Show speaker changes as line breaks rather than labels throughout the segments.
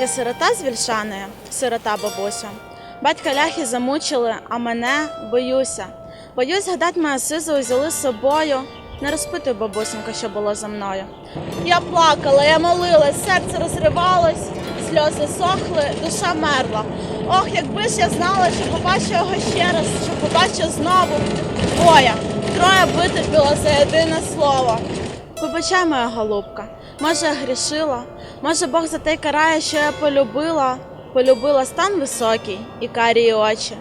Я сирота з Вільшаної, сирота бабуся. Батька ляхи замучили, а мене боюся. Боюсь гадать мою сизу взяли з собою. Не розпитуй, бабусенько, що було за мною. Я плакала, я молилась, серце розривалось, сльози сохли, душа мерла. Ох, якби ж я знала, що побачу його ще раз, що побачу знову. Двоє, троє витерпіло за єдине слово. Вибачай, моя голубка, може я грішила, може Бог за те карає, що я полюбила, полюбила стан високий і карії очі,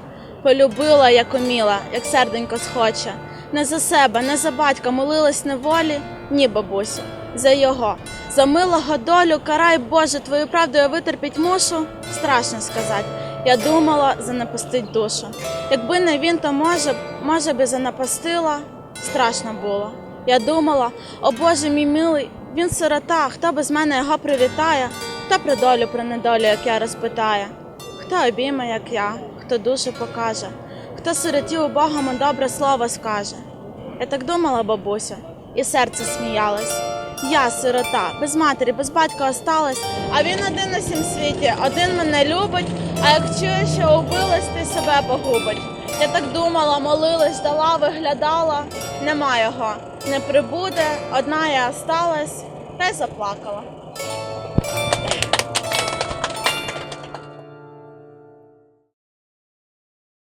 полюбила, як уміла, як серденько схоче. Не за себе, не за батька молилась неволі, ні, бабусю, за його, за милого долю, карай Боже, твою правду я витерпіть мушу, страшно сказати. Я думала, занапастить душу. Якби не він, то може, може би занапастила, страшно було. Я думала, о Боже мій милий, він сирота, хто без мене його привітає, хто про долю, про недолю, як я розпитає, хто обійме, як я, хто душу покаже, хто сироті убогому добре слово скаже. Я так думала, бабуся, і серце сміялось. Я сирота, без матері, без батька осталась, а він один на всім світі, один мене любить, а як чує, що убилась, ти себе погубить. Я так думала, молилась, ждала, виглядала, нема його, не прибуде, одна я осталась, та й заплакала.